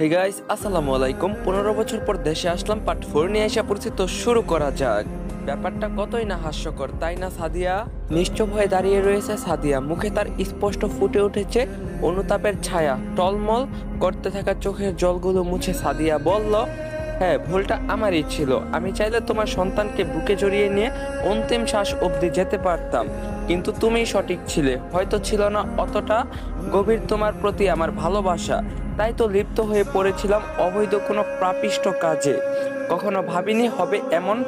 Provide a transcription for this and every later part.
Hey guys আসসালামু আলাইকুম। পনেরো বছর পর দেশে আসলাম পার্ট ফোর নিয়ে এসে পড়ছি, তো শুরু করা যাক। ব্যাপারটা কতই না হাস্যকর, তাই না সাদিয়া? নিশ্চুপ হয়ে দাঁড়িয়ে রয়েছে সাদিয়া। মুখে তার স্পষ্ট ফুটে উঠেছে অনুতাপের ছায়া। টলমল করতে থাকা চোখের জলগুলো মুছে সাদিয়া বলল হ্যাঁ ভুলটা আমারই ছিল। আমি চাইলে তোমার সন্তানকে বুকে জড়িয়ে নিয়ে অন্তিম শ্বাস অবধি যেতে পারতাম। কিন্তু তুমিই সঠিক ছিলে। হয়তো ছিল না অতটা গভীর তোমার প্রতি আমার ভালোবাসা। তাই তো লিপ্ত হয়ে পড়েছিলাম অবৈধ কোনো প্রাপিষ্ট কাজে। কখনো ভাবিনি হবে এমন।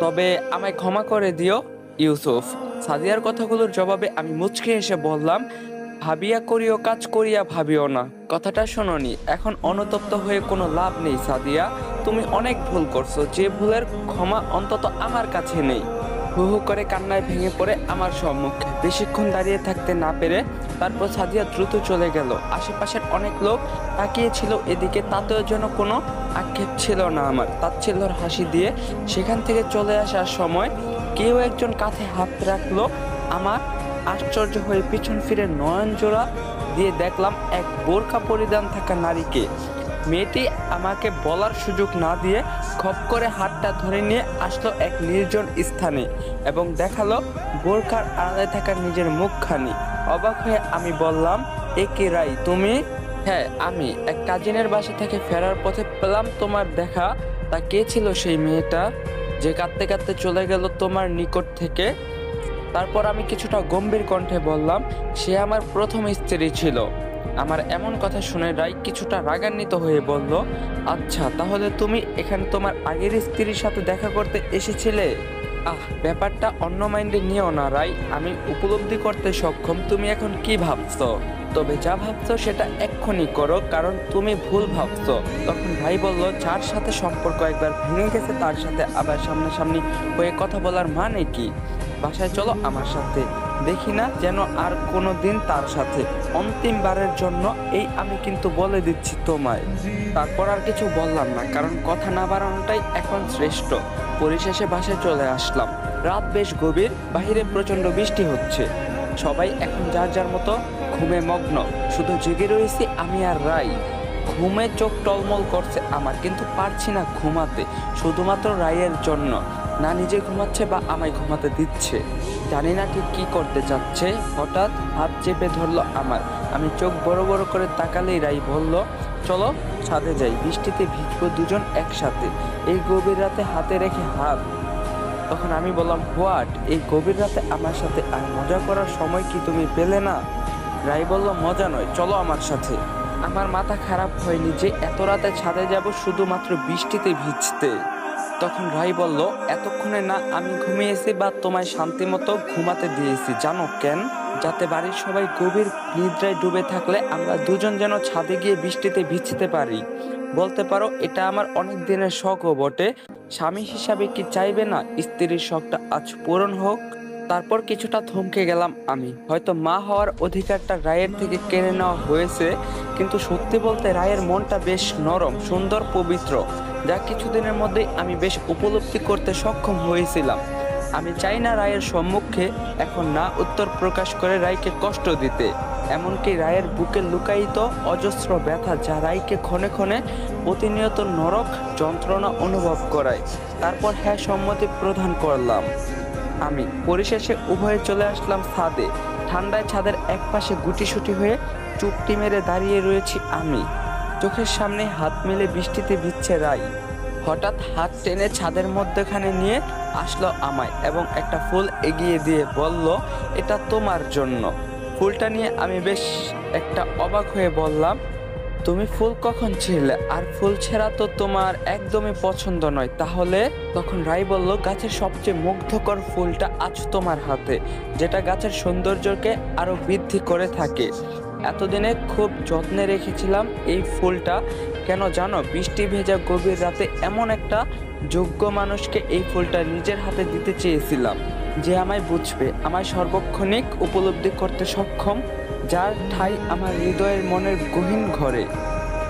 তবে আমায় ক্ষমা করে দিও, ইউসুফ। সাদিয়ার কথাগুলোর জবাবে আমি মুচকে এসে বললাম, ভাবিয়া করিও, কাজ করিয়া ভাবিও না। কথাটা শোনোনি, এখন অনুতপ্ত হয়ে কোনো লাভ নেই সাদিয়া। তুমি অনেক ভুল করছ, যে ভুলের ক্ষমা অন্তত আমার কাছে নেই। হু হু করে কান্নায় ভেঙে পড়ে আমার সম্মুখে। বেশিক্ষণ দাঁড়িয়ে থাকতে না পেরে তারপর সাদিয়া দ্রুত চলে গেল। আশেপাশের অনেক লোক তাকিয়েছিল এদিকে, তাতেও যেন কোনো আক্ষেপ ছিল না আমার। তাচ্ছিল্যর হাসি দিয়ে সেখান থেকে চলে আসার সময় কেউ একজন কাঁধে হাত রাখল। আমার আশ্চর্য হয়ে পিছন ফিরে নয়ন জোড়া দিয়ে দেখলাম এক বোরখা পরিধান থাকা নারীকে। মেয়েটি আমাকে বলার সুযোগ না দিয়ে খপ করে হাতটা ধরে নিয়ে আসলো এক নির্জন স্থানে এবং দেখাল বোরখার আড়ালে থাকা নিজের মুখখানি। অবাক হয়ে আমি বললাম, এ কে রাই, তুমি? হ্যাঁ আমি। এক কাজিনের বাসা থেকে ফেরার পথে পেলাম তোমার দেখা। তা কে ছিল সেই মেয়েটা যে কাঁদতে কাঁদতে চলে গেল তোমার নিকট থেকে? তারপর আমি কিছুটা গম্ভীর কণ্ঠে বললাম, সে আমার প্রথম স্ত্রী ছিল। আমার এমন কথা শুনে রাই কিছুটা রাগান্বিত হয়ে বলল আচ্ছা তাহলে তুমি এখানে তোমার আগের স্ত্রীর সাথে দেখা করতে এসেছিলে? আহ, ব্যাপারটা অন্য মাইন্ডে নিও না রাই, আমি উপলব্ধি করতে সক্ষম, তুমি এখন কি ভাবছ? তবে যা ভাবছ সেটা এক্ষুনি করো, কারণ তুমি ভুল ভাবছ। তখন ভাই বলল, যার সাথে সম্পর্ক একবার ভেঙে গেছে, তার সাথে আবার সামনাসামনি হয়ে কথা বলার মানে কি? বাসায় চলো আমার সাথে। দেখি না যেন আর কোনো দিন তার সাথে। অন্তিমবারের জন্য এই আমি কিন্তু বলে দিচ্ছি তোমায়। তারপর আর কিছু বললাম না, কারণ কথা না বাড়ানোটাই এখন শ্রেষ্ঠ। পরিশেষে বাসায় চলে আসলাম। রাত বেশ গভীর, বাহিরে প্রচণ্ড বৃষ্টি হচ্ছে। সবাই এখন যার যার মতো ঘুমে মগ্ন। শুধু জেগে রয়েছি আমি আর রাই। ঘুমে চোখ টলমল করছে আমার, কিন্তু পারছি না ঘুমাতে, শুধুমাত্র রায়ের জন্য। না নিজে ঘুমাচ্ছে বা আমায় ঘুমাতে দিচ্ছে। জানি না ঠিক কী করতে চাচ্ছে। হঠাৎ হাত চেপে ধরলো আমার। আমি চোখ বড় বড় করে তাকালেই রাই বলল, চলো ছাদে যাই। বৃষ্টিতে ভিজবো দুজন একসাথে। এই গভীর রাতে হাতে রেখে হাত। তখন আমি বললাম, হোয়াট? এই গভীর রাতে আমার সাথে আর মজা করার সময় কি তুমি পেলে না? রাই বলল, মজা নয়। চলো আমার সাথে। আমার মাথা খারাপ হয়নি যে এত রাতে ছাদে যাব শুধুমাত্র বৃষ্টিতে ভিজতে। তখন রাই বলল, এতক্ষণে না, আমি ঘুমিয়েছি বা তোমায় শান্তি মতো ঘুমাতে দিয়েছি, জানো কেন? যাতে বাড়ির সবাই গভীর নিদ্রায় ডুবে থাকলে আমরা দুজন যেন ছাদে গিয়ে বৃষ্টিতে ভিজতে পারি। বলতে পারো, এটা আমার অনেক দিনের শখও বটে। স্বামী হিসাবে কি চাইবে না? স্ত্রীর শখটা আজ পূরণ হোক। তারপর কিছুটা থমকে গেলাম আমি। হয়তো মা হওয়ার অধিকারটা রায়ের থেকে কেড়ে নেওয়া হয়েছে, কিন্তু সত্যি বলতে রায়ের মনটা বেশ নরম, সুন্দর, পবিত্র। যা কিছুদিনের মধ্যেই আমি বেশ উপলব্ধি করতে সক্ষম হয়েছিলাম। আমি চাই না রায়ের সম্মুখে এখন না উত্তর প্রকাশ করে রায়কে কষ্ট দিতে। এমনকি রায়ের বুকে লুকায়িত অজস্র ব্যথা যা রায়কে ক্ষণে ক্ষণে প্রতিনিয়ত নরক যন্ত্রণা অনুভব করায়। তারপর হ্যাঁ সম্মতি প্রদান করলাম। আমি পরিশেষে উভয়ে চলে আসলাম ছাদে। ঠান্ডায় ছাদের একপাশে গুটিসুটি হয়ে চুপটি মেরে দাঁড়িয়ে রয়েছি আমি। চোখের সামনে হাত মেলে বৃষ্টিতে ভিজছে রাই। হঠাৎ হাত টেনে ছাদের মধ্যখানে নিয়ে আসলো আমায় এবং একটা ফুল এগিয়ে দিয়ে বলল, এটা তোমার জন্য। ফুলটা নিয়ে আমি বেশ একটা অবাক হয়ে বললাম, তুমি ফুল কখন ছিলে আর ফুল ছেঁড়া তো তোমার একদমই পছন্দ নয়। তাহলে তখন রাই বলল, গাছের সবচেয়ে মুগ্ধকর ফুলটা আজ তোমার হাতে, যেটা গাছের সৌন্দর্যকে আরও বৃদ্ধি করে থাকে। এতদিনে খুব যত্নে রেখেছিলাম এই ফুলটা। কেন জানো, বৃষ্টি ভেজা গভীর রাতে এমন একটা যোগ্য মানুষকে এই ফুলটা নিজের হাতে দিতে চেয়েছিলাম। যে আমায় বুঝবে, আমায় সর্বক্ষণিক উপলব্ধি করতে সক্ষম, যার ঠাই আমার হৃদয়ের মনের গহীন ঘরে।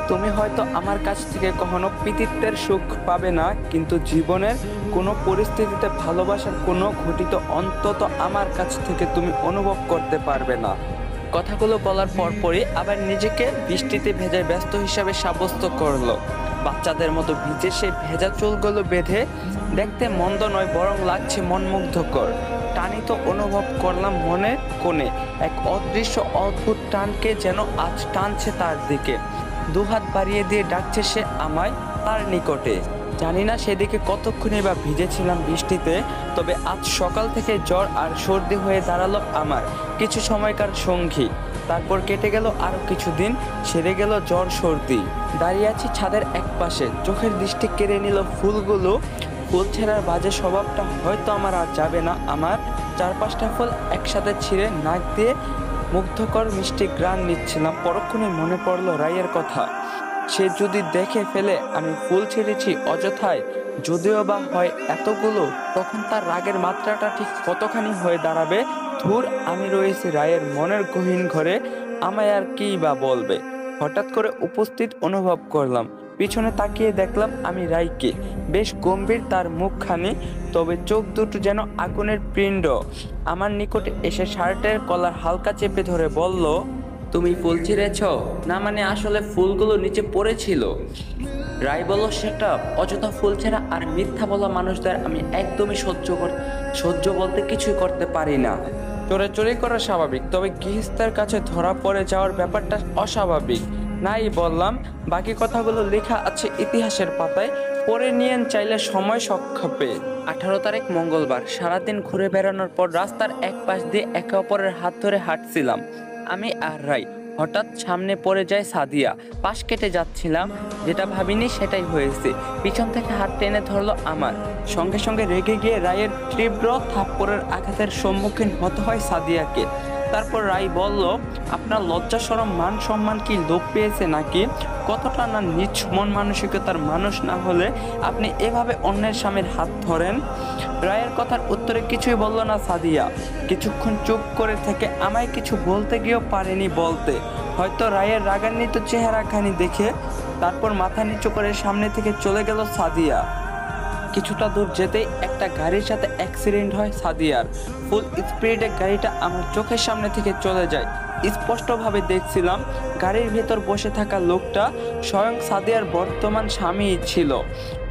তুমি হয়তো আমার কাছ থেকে কখনো পিতিত্বের সুখ পাবে না, কিন্তু জীবনের কোনো পরিস্থিতিতে ভালোবাসার কোনো ঘটিত অন্তত আমার কাছ থেকে তুমি অনুভব করতে পারবে না। কথাগুলো বলার পরপরই আবার নিজেকে বৃষ্টিতে ভেজে ব্যস্ত হিসাবে সাব্যস্ত করল। বাচ্চাদের মতো ভিজে সেই ভেজা চুলগুলো বেঁধে দেখতে মন্দ নয়, বরং লাগছে মনমুগ্ধকর। টানিত অনুভব করলাম মনে কোণে, এক অদৃশ্য অদ্ভুত টানকে যেন আজ টানছে তার দিকে। দুহাত বাড়িয়ে দিয়ে ডাকছে সে আমায় তার নিকটে। জানি না সেদিকে কতক্ষণে বা ভিজেছিলাম বৃষ্টিতে, তবে আজ সকাল থেকে জ্বর আর সর্দি হয়ে দাঁড়াল আমার, কিছু সময়কার সঙ্গী। তারপর কেটে গেল আরও কিছুদিন সেরে গেল জ্বর, সর্দি। দাঁড়িয়ে আছি ছাদের এক পাশে চোখের দৃষ্টি কেড়ে নিল ফুলগুলো। ফুল ছেঁড়ার বাজে স্বভাবটা হয়তো আমার আর যাবে না আমার। চার পাঁচটা ফুল একসাথে ছিঁড়ে নাক দিয়ে মুগ্ধকর মিষ্টি গ্রান নিচ্ছিলাম, পরক্ষণে মনে পড়ল রায়ের কথা। সে যদি দেখে ফেলে আমি ফুল ছেড়েছি অযথায়, যদিও বা হয় এতগুলো, তখন তার রাগের মাত্রাটা ঠিক কতখানি হয়ে দাঁড়াবে? ধুর, আমি রয়েছি রায়ের মনের গহীন ঘরে, আমায় আর কি বা বলবে? হঠাৎ করে উপস্থিত অনুভব করলাম। পিছনে তাকিয়ে দেখলাম আমি রাইকে বেশ গম্ভীর তার মুখখানি, তবে চোখ দুটো যেন আগুনের পিণ্ড। আমার নিকটে এসে শার্টের কলার হালকা চেপে ধরে বলল তুমি ফুল ছিঁড়েছ? না মানে আসলে ফুলগুলো নিচে পড়েছিল। রাই বলো সেটা অযথা ফুল ছেঁড়া আর মিথ্যা বলা মানুষদের আমি একদমই সহ্য কর সহ্য বলতে কিছুই করতে পারি না। চোরে চুরি করা স্বাভাবিক তবে গৃহস্থের কাছে ধরা পড়ে যাওয়ার ব্যাপারটা অস্বাভাবিক। নাই বললাম বাকি কথাগুলো লেখা আছে ইতিহাসের পাতায় পড়ে নিয়েন চাইলে সময় সক্ষেপে। আঠারো তারিখ মঙ্গলবার সারাদিন ঘুরে বেড়ানোর পর রাস্তার এক পাশ দিয়ে একে অপরের হাত ধরে হাঁটছিলাম। আমি আর রাই। হঠাৎ সামনে পড়ে যায় সাদিয়া। পাশ কেটে যাচ্ছিলাম। যেটা ভাবিনি সেটাই হয়েছে। পিছন থেকে হাত টেনে ধরলো আমার। সঙ্গে সঙ্গে রেগে গিয়ে রায়ের তীব্র থাপ্পড়ের আঘাতের সম্মুখীন হতে হয় সাদিয়াকে। তারপর রায় বলল, আপনার লজ্জা সরম মান সম্মান কি লোপ পেয়েছে নাকি? কতটা না নিচ মন মানসিকতার মানুষ না হলে আপনি এভাবে অন্যের স্বামীর হাত ধরেন? রায়ের কথার উত্তরে কিছুই বলল না সাদিয়া। কিছুক্ষণ চুপ করে থেকে আমায় কিছু বলতে গিয়েও পারেনি বলতে। হয়তো রায়ের রাগান্বিত চেহারাখানি দেখে তারপর মাথা নিচু করে সামনে থেকে চলে গেল সাদিয়া। কিছুটা দূর যেতেই একটা গাড়ির সাথে অ্যাক্সিডেন্ট হয় সাদিয়ার। ফুল স্পিডে গাড়িটা আমার চোখের সামনে থেকে চলে যায়। স্পষ্টভাবে দেখছিলাম গাড়ির ভেতর বসে থাকা লোকটা স্বয়ং সাদিয়ার বর্তমান স্বামী ছিল।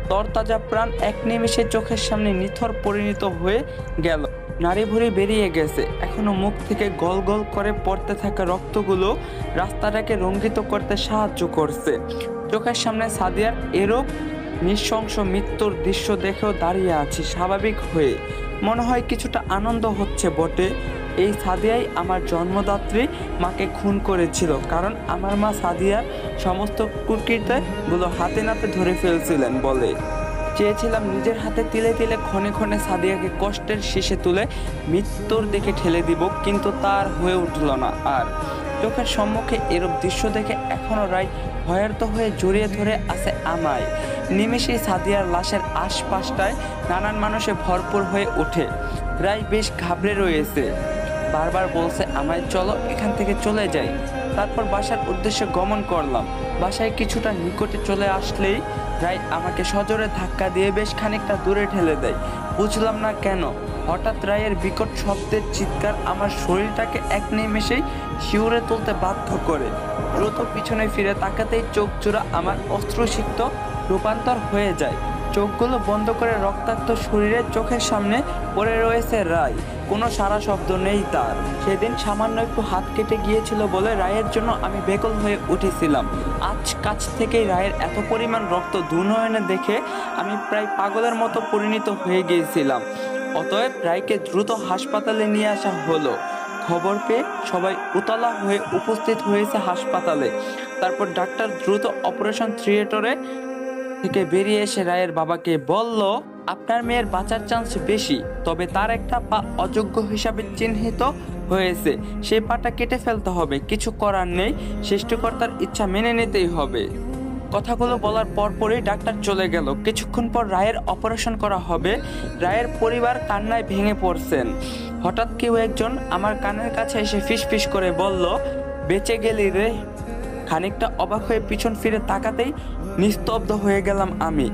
তরতাজা প্রাণ এক নিমেষে চোখের সামনে নিথর পরিণত হয়ে গেল। নারী ভুড়ি বেরিয়ে গেছে। এখনও মুখ থেকে গল গল করে পড়তে থাকা রক্তগুলো রাস্তাটাকে রঙ্গিত করতে সাহায্য করছে। চোখের সামনে সাদিয়ার এরূপ নৃশংস মৃত্যুর দৃশ্য দেখেও দাঁড়িয়ে আছি স্বাভাবিক হয়ে। মনে হয় কিছুটা আনন্দ হচ্ছে বটে। এই সাদিয়াই আমার জন্মদাত্রী মাকে খুন করেছিল, কারণ আমার মা সাদিয়ার সমস্ত কুকীর্তিগুলো হাতে নাতে ধরে ফেলছিলেন বলে। চেয়েছিলাম নিজের হাতে তিলে তিলে ক্ষণে ক্ষণে সাদিয়াকে কষ্টের শেষে তুলে মৃত্যুর দিকে ঠেলে দিব, কিন্তু তার হয়ে উঠল না। আর চোখের সম্মুখে এরূপ দৃশ্য দেখে এখনও রায় ভয়ার্ত হয়ে জড়িয়ে ধরে আছে আমায়। নিমেষেই সাদিয়ার লাশের আশপাশটায় নানান মানুষে ভরপুর হয়ে ওঠে। রায় বেশ ঘাবড়ে রয়েছে। বারবার বলছে আমায়, চলো এখান থেকে চলে যাই। তারপর বাসার উদ্দেশ্যে গমন করলাম। বাসায় কিছুটা নিকটে চলে আসলেই রায় আমাকে সজোরে ধাক্কা দিয়ে বেশ খানিকটা দূরে ঠেলে দেয়। বুঝলাম না কেন, হঠাৎ রায়ের বিকট শব্দের চিৎকার আমার শরীরটাকে এক নিমেষেই শিউরে তুলতে বাধ্য করে। দ্রুত পিছনে ফিরে তাকাতেই চোখ জোড়া আমার অস্ত্রসিক্ত রূপান্তর হয়ে যায়। চোখগুলো বন্ধ করে রক্তাক্ত শরীরে চোখের সামনে পড়ে রয়েছে রায়। কোনো সারা শব্দ নেই তার। সেদিন সামান্য একটু হাত কেটে গিয়েছিল বলে রায়ের জন্য আমি বেকল হয়ে উঠেছিলাম। আজ কাছ থেকেই রায়ের এত পরিমাণ রক্ত দুনয়নে দেখে আমি প্রায় পাগলের মতো পরিণত হয়ে গিয়েছিলাম। অতএব রায়কে দ্রুত হাসপাতালে নিয়ে আসা হলো। খবর পেয়ে সবাই উতলা হয়ে উপস্থিত হয়েছে হাসপাতালে। তারপর ডাক্তার দ্রুত অপারেশন থিয়েটারে থেকে বেরিয়ে এসে রায়ের বাবাকে বলল, আপনার মেয়ের বাঁচার চান্স বেশি, তবে তার একটা পা অযোগ্য হিসাবে চিহ্নিত হয়েছে। সেই পাটা কেটে ফেলতে হবে, কিছু করার নেই, সৃষ্টিকর্তার ইচ্ছা মেনে নিতেই হবে। কথাগুলো বলার পরপরই ডাক্তার চলে গেল। কিছুক্ষণ পর রায়ের অপারেশন করা হবে। রায়ের পরিবার কান্নায় ভেঙে পড়ছেন। হঠাৎ কেউ একজন আমার কানের কাছে এসে ফিস ফিস করে বলল, বেঁচে গেলি রে। খানিকটা অবাক হয়ে পিছন ফিরে তাকাতেই নিস্তব্ধ হয়ে গেলাম আমি।